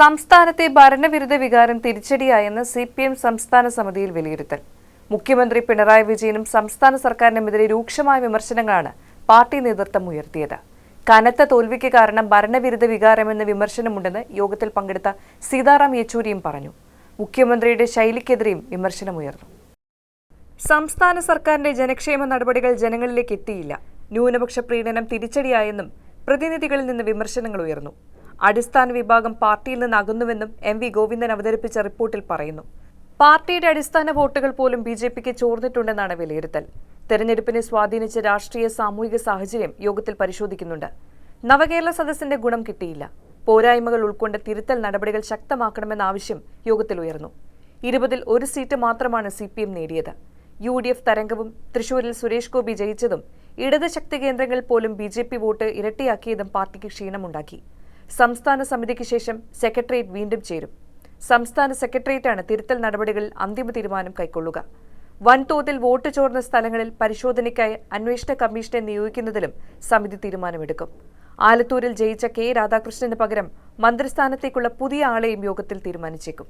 സംസ്ഥാനത്തെ ഭരണവിരുദ്ധ വികാരം തിരിച്ചടിയായെന്ന് സി പി എം സംസ്ഥാന സമിതിയിൽ വിലയിരുത്തൽ. മുഖ്യമന്ത്രി പിണറായി വിജയനും സംസ്ഥാന സർക്കാരിനുമെതിരെ രൂക്ഷമായ വിമർശനങ്ങളാണ് പാർട്ടി നേതൃത്വം ഉയർത്തിയത്. കനത്ത തോൽവിക്ക് കാരണം ഭരണവിരുദ്ധ വികാരമെന്ന വിമർശനമുണ്ടെന്ന് യോഗത്തിൽ പങ്കെടുത്ത സീതാറാം യെച്ചൂരിയും പറഞ്ഞു. മുഖ്യമന്ത്രിയുടെ ശൈലിക്കെതിരെയും വിമർശനമുയർന്നു. സംസ്ഥാന സർക്കാരിന്റെ ജനക്ഷേമ നടപടികൾ ജനങ്ങളിലേക്ക് എത്തിയില്ല. ന്യൂനപക്ഷ പ്രീണനം തിരിച്ചടിയായെന്നും പ്രതിനിധികളിൽ നിന്ന് വിമർശനങ്ങൾ ഉയർന്നു. അടിസ്ഥാന വിഭാഗം പാർട്ടിയിൽ നിന്ന് അകന്നുവെന്നും എം വി ഗോവിന്ദൻ അവതരിപ്പിച്ച റിപ്പോർട്ടിൽ പറയുന്നു. പാർട്ടിയുടെ അടിസ്ഥാന വോട്ടുകൾ പോലും ബി ജെ പിക്ക് ചോർന്നിട്ടുണ്ടെന്നാണ് വിലയിരുത്തൽ. തെരഞ്ഞെടുപ്പിനെ സ്വാധീനിച്ച രാഷ്ട്രീയ സാമൂഹിക സാഹചര്യം യോഗത്തിൽ പരിശോധിക്കുന്നുണ്ട്. നവകേരള സദസ്സിന്റെ ഗുണം കിട്ടിയില്ല. പോരായ്മകൾ ഉൾക്കൊണ്ട് തിരുത്തൽ നടപടികൾ ശക്തമാക്കണമെന്ന ആവശ്യം യോഗത്തിൽ ഉയർന്നു. ഇരുപതിൽ ഒരു സീറ്റ് മാത്രമാണ് സി പി എം നേടിയത്. യു ഡി എഫ് തരംഗവും തൃശൂരിൽ സുരേഷ് ഗോപി ജയിച്ചതും ഇടത് ശക്തി കേന്ദ്രങ്ങളിൽ പോലും ബി ജെ പി വോട്ട് ഇരട്ടിയാക്കിയതും പാർട്ടിക്ക് ക്ഷീണമുണ്ടാക്കി. സംസ്ഥാന സമിതിക്ക് ശേഷം സെക്രട്ടേറിയറ്റ് വീണ്ടും ചേരും. സംസ്ഥാന സെക്രട്ടേറിയറ്റാണ് തിരുത്തൽ നടപടികളിൽ അന്തിമ തീരുമാനം കൈക്കൊള്ളുക. വൻതോതിൽ വോട്ട് ചോർന്ന സ്ഥലങ്ങളിൽ പരിശോധനയ്ക്കായി അന്വേഷണ കമ്മീഷനെ നിയോഗിക്കുന്നതിലും സമിതി തീരുമാനമെടുക്കും. ആലത്തൂരിൽ ജയിച്ച കെ രാധാകൃഷ്ണന് പകരം മന്ത്രിസ്ഥാനത്തേക്കുള്ള പുതിയ ആളെയും യോഗത്തിൽ തീരുമാനിച്ചേക്കും.